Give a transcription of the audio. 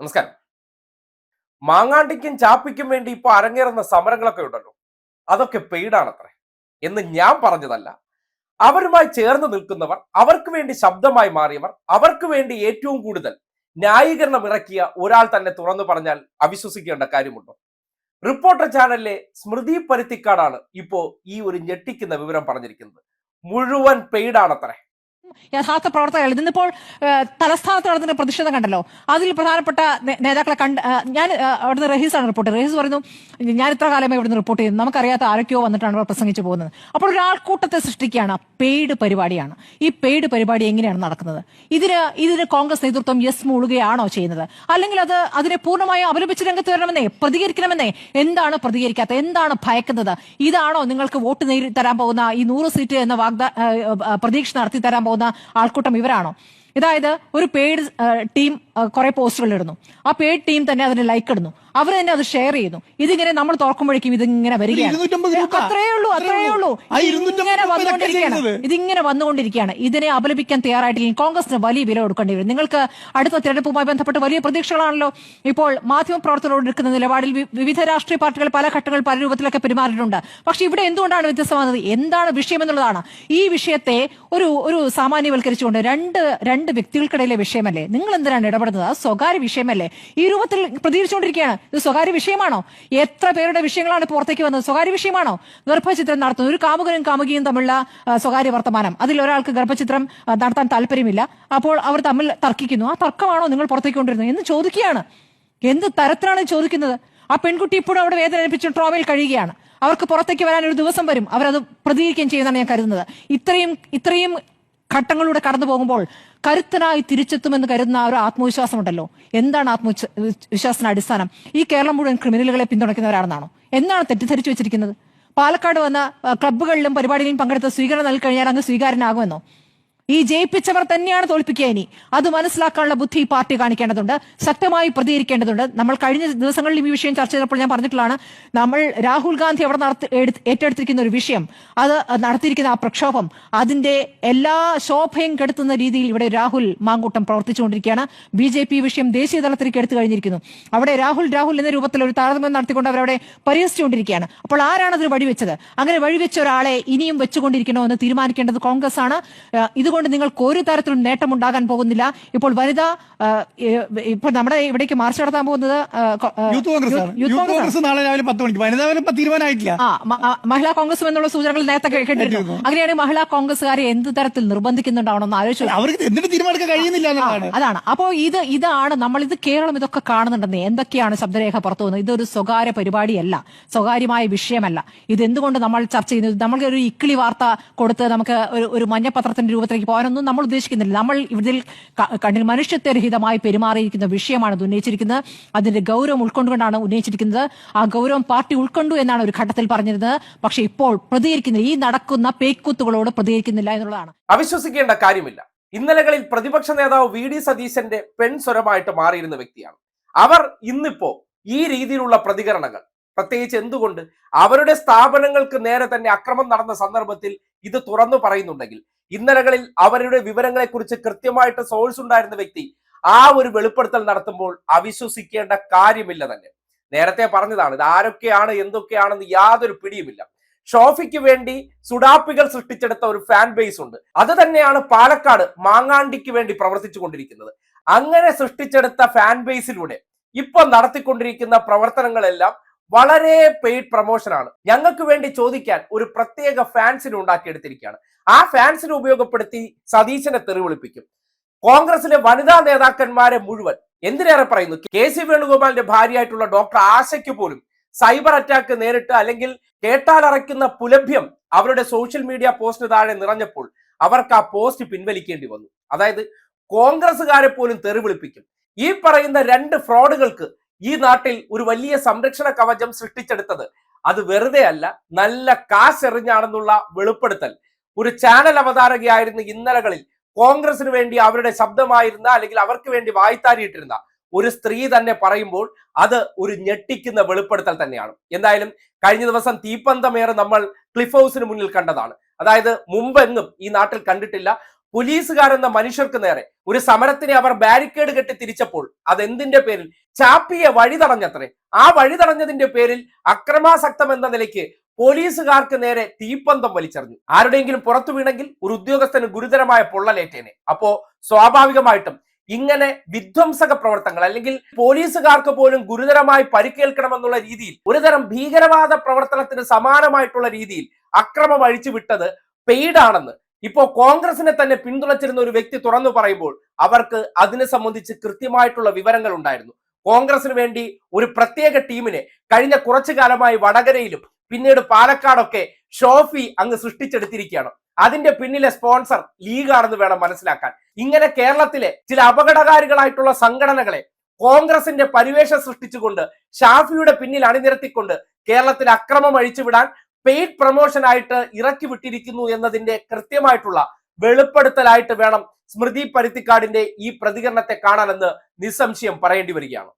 നമസ്കാരം. മാങ്ങാണ്ടിക്കും ചാപ്പിക്കും വേണ്ടി ഇപ്പൊ അരങ്ങേറുന്ന സമരങ്ങളൊക്കെ ഉണ്ടല്ലോ. അതൊക്കെ പെയ്ഡാണത്രേ. എന്ന് ഞാൻ പറഞ്ഞതല്ല. അവരുമായി ചേർന്ന് നിൽക്കുന്നവർ അവർക്ക് വേണ്ടി ശബ്ദമായി മാറിയവർ അവർക്ക് വേണ്ടി ഏറ്റവും കൂടുതൽ ന്യായീകരണം ഇറക്കിയ ഒരാൾ തന്നെ തുറന്നു പറഞ്ഞാൽ അവിശ്വസിക്കേണ്ട കാര്യമുണ്ടോ? റിപ്പോർട്ടർ ചാനലിലെ സ്മൃതി പരുത്തിക്കാടാണ് ഇപ്പോ ഈ ഒരു ഞെട്ടിക്കുന്ന വിവരം പറഞ്ഞിരിക്കുന്നത്. മുഴുവൻ പെയ്ഡാണത്രേ. യഥാർത്ഥ പ്രവർത്തകർ. ഇതിന്നിപ്പോൾ ഏഹ്, തലസ്ഥാനത്ത് നടത്തുന്ന പ്രതിഷേധം കണ്ടല്ലോ. അതിൽ പ്രധാനപ്പെട്ട നേതാക്കളെ കണ്ട് ഞാൻ അവിടുന്ന് റഹീസാണ് റിപ്പോർട്ട് റഹീസ് പറയുന്നു ഞാൻ ഇത്ര കാലമായി ഇവിടുന്ന് റിപ്പോർട്ട് ചെയ്യുന്നു. നമുക്കറിയാത്ത ആരൊക്കെയോ വന്നിട്ടാണ് അവർ പ്രസംഗിച്ചു പോകുന്നത്. അപ്പോൾ ഒരു ആൾക്കൂട്ടത്തെ സൃഷ്ടിക്കുകയാണ് പെയ്ഡ് പരിപാടിയാണ്. ഈ പെയ്ഡ് പരിപാടി എങ്ങനെയാണ് നടക്കുന്നത്? ഇതിന് ഇതിന് കോൺഗ്രസ് നേതൃത്വം യെസ് മൂളുകയാണോ ചെയ്യുന്നത്? അല്ലെങ്കിൽ അത് അതിനെ പൂർണമായും അവലംബിച്ച് രംഗത്ത് വരണമെന്നേ പ്രതികരിക്കണമെന്നേ എന്താണ് പ്രതികരിക്കാത്തത്? എന്താണ് ഭയക്കുന്നത്? ഇതാണോ നിങ്ങൾക്ക് വോട്ട് നേരി തരാൻ പോകുന്ന ഈ നൂറ് സീറ്റ് എന്ന വാഗ്ദാ പ്രതീക്ഷ നടത്തി തരാൻ പോകുന്ന ആൾക്കൂട്ടം ഇവരാണോ? അതായത് ഒരു പെയ്ഡ് ടീം കുറെ പോസ്റ്റുകൾ ഇടുന്നു. ആ പേഡ് ടീം തന്നെ അതിന് ലൈക്ക് ഇടുന്നു. അവർ തന്നെ അത് ഷെയർ ചെയ്യുന്നു. ഇതിങ്ങനെ നമ്മൾ തുറക്കുമ്പോഴേക്കും ഇതിങ്ങനെ വരികയാണ്. 250 രൂപ. അത്രേ ഉള്ളൂ അത്രേ ഉള്ളൂ. ഉള്ളൂ. ആ 250 ഇങ്ങനെ രൂപ വന്നുകൊണ്ടിരിക്കുകയാണ്. ചെയ്യുന്നത്. ഇതിങ്ങനെ വന്നുകൊണ്ടിരിക്കുകയാണ്. ഇതിനെ അപലപിക്കാൻ തയ്യാറായിട്ടില്ലെങ്കിൽ കോൺഗ്രസിന് വലിയ വില കൊടുക്കേണ്ടി വരും. നിങ്ങൾക്ക് അടുത്ത തെരഞ്ഞെടുപ്പുമായി ബന്ധപ്പെട്ട് വലിയ പ്രതീക്ഷകളാണല്ലോ. ഇപ്പോൾ മാധ്യമപ്രവർത്തകരോട് എടുക്കുന്ന നിലപാടിൽ വിവിധ രാഷ്ട്രീയ പാർട്ടികൾ പല ഘട്ടങ്ങൾ പല രൂപത്തിലൊക്കെ പെരുമാറിയിട്ടുണ്ട്. പക്ഷെ ഇവിടെ എന്തുകൊണ്ടാണ് വ്യത്യസ്തമാകുന്നത്? എന്താണ് വിഷയം എന്നുള്ളതാണ്. ഈ വിഷയത്തെ ഒരു ഒരു സാമാന്യവൽക്കരിച്ചുകൊണ്ട് രണ്ട് രണ്ട് വ്യക്തികൾക്കിടയിലെ വിഷയമല്ലേ? നിങ്ങൾ എന്തിനാണ് ഇടപെടുന്നത് അത് സ്വകാര്യ വിഷയമല്ലേ? ഈ രൂപത്തിൽ പ്രതികരിച്ചുകൊണ്ടിരിക്കുകയാണ് ഇത് സ്വകാര്യ വിഷയമാണോ? എത്ര പേരുടെ വിഷയങ്ങളാണ് പുറത്തേക്ക് വന്നത്? സ്വകാര്യ വിഷയമാണോ? ഗർഭചിത്രം നടത്തുന്നത്. ഒരു കാമുകനും കാമുകിയും തമ്മിലുള്ള സ്വകാര്യ വർത്തമാനം. അതിൽ ഒരാൾക്ക് ഗർഭചിത്രം നടത്താൻ താല്പര്യമില്ല. അപ്പോൾ അവർ തമ്മിൽ തർക്കിക്കുന്നു. ആ തർക്കമാണോ നിങ്ങൾ പുറത്തേക്ക് കൊണ്ടിരുന്നത് എന്ന് ചോദിക്കുകയാണ്. എന്ത് തരത്തിലാണ് ചോദിക്കുന്നത്? ആ പെൺകുട്ടി ഇപ്പോഴും അവിടെ വേദന ലഭിച്ച് ട്രോമയിൽ കഴിയുകയാണ്. അവർക്ക് പുറത്തേക്ക് വരാൻ ഒരു ദിവസം വരും. അവരത് പ്രതികരിക്കുകയും ചെയ്യുന്നതാണ് ഞാൻ കരുതുന്നത്. ഇത്രയും ഇത്രയും ഘട്ടങ്ങളിലൂടെ കടന്നു പോകുമ്പോൾ കരുത്തനായി തിരിച്ചെത്തുമെന്ന് കരുതുന്ന ഒരു ആത്മവിശ്വാസം ഉണ്ടല്ലോ എന്താണ് ആത്മവിശ്വാസത്തിന് അടിസ്ഥാനം? ഈ കേരളം മുഴുവൻ ക്രിമിനലുകളെ പിന്തുണയ്ക്കുന്നവരാണെന്നാണോ? എന്നാണ് തെറ്റിദ്ധരിച്ചു വെച്ചിരിക്കുന്നത്? പാലക്കാട് വന്ന ക്ലബ്ബുകളിലും പരിപാടികളിലും പങ്കെടുത്ത് സ്വീകരണം നൽകി കഴിഞ്ഞാൽ അങ്ങ് സ്വീകാരനാകുമെന്നോ ഈ ജയിപ്പിച്ചവർ തന്നെയാണ് തോൽപ്പിക്കുക ഇനി. അത് മനസ്സിലാക്കാനുള്ള ബുദ്ധി പാർട്ടി കാണിക്കേണ്ടതുണ്ട്. ശക്തമായി പ്രതികരിക്കേണ്ടതുണ്ട്. നമ്മൾ കഴിഞ്ഞ ദിവസങ്ങളിൽ ഈ വിഷയം ചർച്ച ചെയ്തപ്പോൾ ഞാൻ പറഞ്ഞിട്ടുള്ളതാണ് നമ്മൾ രാഹുൽ ഗാന്ധി അവിടെ ഏറ്റെടുത്തിരിക്കുന്ന ഒരു വിഷയം. അത് നടത്തിയിരിക്കുന്ന ആ പ്രക്ഷോഭം അതിന്റെ എല്ലാ ശോഭയും കെടുത്തുന്ന രീതിയിൽ ഇവിടെ രാഹുൽ മാങ്കൂട്ടം പ്രവർത്തിച്ചുകൊണ്ടിരിക്കുകയാണ്. ബി ജെ പി വിഷയം ദേശീയ തലത്തിലേക്ക് എടുത്തു കഴിഞ്ഞിരിക്കുന്നു. അവിടെ രാഹുൽ രാഹുൽ എന്ന രൂപത്തിൽ ഒരു താരതമ്യം നടത്തിക്കൊണ്ട് അവരവിടെ പരിഹസിച്ചുകൊണ്ടിരിക്കുകയാണ്. അപ്പോൾ ആരാണ് അതിന് വഴിവെച്ചത്? അങ്ങനെ വഴിവെച്ച ഒരാളെ ഇനിയും വെച്ചുകൊണ്ടിരിക്കണോ എന്ന് തീരുമാനിക്കേണ്ടത് കോൺഗ്രസ് ആണ് ഏഹ് ഇതുകൊണ്ട് നിങ്ങൾക്ക് ഒരു തരത്തിലും നേട്ടമുണ്ടാകാൻ പോകുന്നില്ല. ഇപ്പോൾ വനിത ഇപ്പൊ ഇപ്പോൾ നമ്മുടെ ഇവിടേക്ക് മാർച്ച് നടത്താൻ പോകുന്നത് യൂത്ത് കോൺഗ്രസ് നാളെ രാവിലെ പത്ത് മണിക്ക്. വനിതാ തീരുമാനമായിട്ടില്ല. മഹിളാ കോൺഗ്രസ് എന്നുള്ള സൂചനകൾ നേരത്തെ കേട്ടിട്ടു കേട്ടിരുന്നു കേട്ടിരുന്നു. മഹിളാ കോൺഗ്രസ്സുകാരെ എന്ത് തരത്തിൽ നിർബന്ധിക്കുന്നുണ്ടാവണമെന്ന് ആലോചിച്ചു അവർക്ക് തീരുമാനിക്കാൻ കഴിയുന്നില്ല അതാണ്. അപ്പോ ഇത് ഇതാണ് നമ്മൾ ഇത് കേരളം ഇതൊക്കെ കാണുന്നുണ്ടെന്ന് എന്തൊക്കെയാണ് ശബ്ദരേഖ പുറത്തു വന്നത്? ഇതൊരു സ്വകാര്യ പരിപാടിയല്ല. സ്വകാര്യമായ വിഷയമല്ല. ഇത് എന്തുകൊണ്ട് നമ്മൾ ചർച്ച ചെയ്യുന്നത്? നമ്മൾക്ക് ഒരു ഇക്കിളി വാർത്ത കൊടുത്ത് നമുക്ക് ഒരു ഒരു മഞ്ഞപത്രത്തിന്റെ രൂപത്തിലേക്ക് പോകാനൊന്നും നമ്മൾ ഉദ്ദേശിക്കുന്നില്ല. നമ്മൾ ഇതിൽ കണ്ണിൽ മനുഷ്യത്വരഹിതമായി പെരുമാറിയിരിക്കുന്ന വിഷയമാണ് ഇത് ഉന്നയിച്ചിരിക്കുന്നത്. അതിന്റെ ഗൗരവം ഉൾക്കൊണ്ടുകൊണ്ടാണ് ഉന്നയിച്ചിരിക്കുന്നത്. ആ ഗൗരവം പാർട്ടി ഉൾക്കൊണ്ടു എന്നാണ് ഒരു ഘട്ടത്തിൽ പറഞ്ഞിരുന്നത്. പക്ഷേ ഇപ്പോൾ പ്രതികരിക്കുന്നില്ല. ഈ നടക്കുന്ന പേക്കൂത്തുകളോട് പ്രതികരിക്കുന്നില്ല എന്നുള്ളതാണ്. അവിശ്വസിക്കേണ്ട കാര്യമില്ല. ഇന്നലകളിൽ പ്രതിപക്ഷ നേതാവ് വി ഡി സതീശന്റെ പെൺസ്വരമായിട്ട് മാറിയിരുന്ന വ്യക്തിയാണ്. അവർ ഇന്നിപ്പോ ഈ രീതിയിലുള്ള പ്രതികരണങ്ങൾ പ്രത്യേകിച്ച് എന്തുകൊണ്ട് അവരുടെ സ്ഥാപനങ്ങൾക്ക് നേരെ തന്നെ അക്രമം നടന്ന സന്ദർഭത്തിൽ ഇത് തുറന്നു പറയുന്നുണ്ടെങ്കിൽ ഇന്നലകളിൽ അവരുടെ വിവരങ്ങളെ കുറിച്ച് കൃത്യമായിട്ട് സോഴ്സ് ഉണ്ടായിരുന്ന വ്യക്തി ആ ഒരു വെളിപ്പെടുത്തൽ നടത്തുമ്പോൾ അവിശ്വസിക്കേണ്ട കാര്യമില്ല തന്നെ. നേരത്തെ പറഞ്ഞതാണ് ഇത് ആരൊക്കെയാണ് എന്തൊക്കെയാണെന്ന് യാതൊരു പിടിയുമില്ല. ഷോഫിക്ക് വേണ്ടി സുഡാപ്പികൾ സൃഷ്ടിച്ചെടുത്ത ഒരു ഫാൻ ബേസ് ഉണ്ട്. അത് തന്നെയാണ് പാലക്കാട് മാങ്ങാണ്ടിക്ക് വേണ്ടി പ്രവർത്തിച്ചു കൊണ്ടിരിക്കുന്നത് അങ്ങനെ സൃഷ്ടിച്ചെടുത്ത ഫാൻ ബേസിലൂടെ ഇപ്പൊ നടത്തിക്കൊണ്ടിരിക്കുന്ന പ്രവർത്തനങ്ങളെല്ലാം വളരെ പെയ്ഡ് പ്രൊമോഷനാണ് ഞങ്ങൾക്ക് വേണ്ടി ചോദിക്കാൻ ഒരു പ്രത്യേക ഫാൻസിന് ഉണ്ടാക്കിയെടുത്തിരിക്കുകയാണ്. ആ ഫാൻസിനെ ഉപയോഗപ്പെടുത്തി സതീശനെ തെറിവിളിപ്പിക്കും. കോൺഗ്രസിലെ വനിതാ നേതാക്കന്മാരെ മുഴുവൻ എന്തിനേറെ പറയുന്നു? കെ സി വേണുഗോപാലിന്റെ ഭാര്യയായിട്ടുള്ള ഡോക്ടർ ആശയ്ക്ക് പോലും സൈബർ അറ്റാക്ക് നേരിട്ട് അല്ലെങ്കിൽ കേട്ടാലറയ്ക്കുന്ന പുലഭ്യം അവരുടെ സോഷ്യൽ മീഡിയ പോസ്റ്റ് താഴെ നിറഞ്ഞപ്പോൾ അവർക്ക് ആ പോസ്റ്റ് പിൻവലിക്കേണ്ടി വന്നു. അതായത് കോൺഗ്രസ്സുകാരെ പോലും തെറിവിളിപ്പിക്കും. ഈ പറയുന്ന രണ്ട് ഫ്രോഡുകൾക്ക് ഈ നാട്ടിൽ ഒരു വലിയ സംരക്ഷണ കവചം സൃഷ്ടിച്ചെടുത്തത്. അത് വെറുതെ അല്ല നല്ല കാശെറിഞ്ഞാണെന്നുള്ള വെളിപ്പെടുത്തൽ. ഒരു ചാനൽ അവതാരകയായിരുന്ന ഇന്നലകളിൽ കോൺഗ്രസിന് വേണ്ടി അവരുടെ ശബ്ദമായിരുന്ന അല്ലെങ്കിൽ അവർക്ക് വേണ്ടി വായ്ത്താരിയിട്ടിരുന്ന ഒരു സ്ത്രീ തന്നെ പറയുമ്പോൾ അത് ഒരു ഞെട്ടിക്കുന്ന വെളിപ്പെടുത്തൽ തന്നെയാണ്. എന്തായാലും കഴിഞ്ഞ ദിവസം തീപ്പന്തമേറെ നമ്മൾ ക്ലിഫ് ഹൗസിന് മുന്നിൽ കണ്ടതാണ്. അതായത് മുമ്പെങ്ങും ഈ നാട്ടിൽ കണ്ടിട്ടില്ല. പോലീസുകാരെന്ന മനുഷ്യർക്ക് നേരെ ഒരു സമരത്തിനെ അവർ ബാരിക്കേഡ് കെട്ടി തിരിച്ചപ്പോൾ അതെന്തിന്റെ പേരിൽ? ചാപ്പിയെ വഴി തടഞ്ഞത്രേ. ആ വഴി തടഞ്ഞതിന്റെ പേരിൽ അക്രമാസക്തം എന്ന നിലയ്ക്ക് പോലീസുകാർക്ക് നേരെ തീപ്പന്തം വലിച്ചെറിഞ്ഞു. ആരുടെയെങ്കിലും പുറത്തു വീണെങ്കിൽ ഒരു ഉദ്യോഗസ്ഥന് ഗുരുതരമായ പൊള്ളലേറ്റേനെ. അപ്പോ സ്വാഭാവികമായിട്ടും ഇങ്ങനെ വിധ്വംസക പ്രവർത്തനങ്ങൾ അല്ലെങ്കിൽ പോലീസുകാർക്ക് പോലും ഗുരുതരമായി പരിക്കേൽക്കണമെന്നുള്ള രീതിയിൽ ഒരുതരം ഭീകരവാദ പ്രവർത്തനത്തിന് സമാനമായിട്ടുള്ള രീതിയിൽ അക്രമം അഴിച്ചു വിട്ടത് പെയ്ഡാണെന്ന് ഇപ്പോ കോൺഗ്രസിനെ തന്നെ പിന്തുണച്ചിരുന്ന ഒരു വ്യക്തി തുറന്നു പറയുമ്പോൾ അവർക്ക് അതിനെ സംബന്ധിച്ച് കൃത്യമായിട്ടുള്ള വിവരങ്ങൾ ഉണ്ടായിരുന്നു. കോൺഗ്രസിന് വേണ്ടി ഒരു പ്രത്യേക ടീമിനെ കഴിഞ്ഞ കുറച്ചു കാലമായി വടകരയിലും പിന്നീട് പാലക്കാടൊക്കെ ഷോഫി അങ്ങ് സൃഷ്ടിച്ചെടുത്തിരിക്കുകയാണ്. അതിന്റെ പിന്നിലെ സ്പോൺസർ ലീഗാണെന്ന് വേണം മനസ്സിലാക്കാൻ. ഇങ്ങനെ കേരളത്തിലെ ചില അപകടകാരികളായിട്ടുള്ള സംഘടനകളെ കോൺഗ്രസിന്റെ പരിവേഷം സൃഷ്ടിച്ചുകൊണ്ട് ഷാഫിയുടെ പിന്നിൽ അണിനിരത്തിക്കൊണ്ട് കേരളത്തിൽ അക്രമം അഴിച്ചുവിടാൻ പെയ്ഡ് പ്രൊമോഷൻ ആയിട്ട് ഇറക്കി വിട്ടിരിക്കുന്നു എന്നതിന്റെ കൃത്യമായിട്ടുള്ള വെളിപ്പെടുത്തലായിട്ട് വേണം സ്മൃതി പരുത്തിക്കാടിന്റെ ഈ പ്രതികരണത്തെ കാണാനെന്ന് നിസ്സംശയം പറയേണ്ടി വരികയാണ്.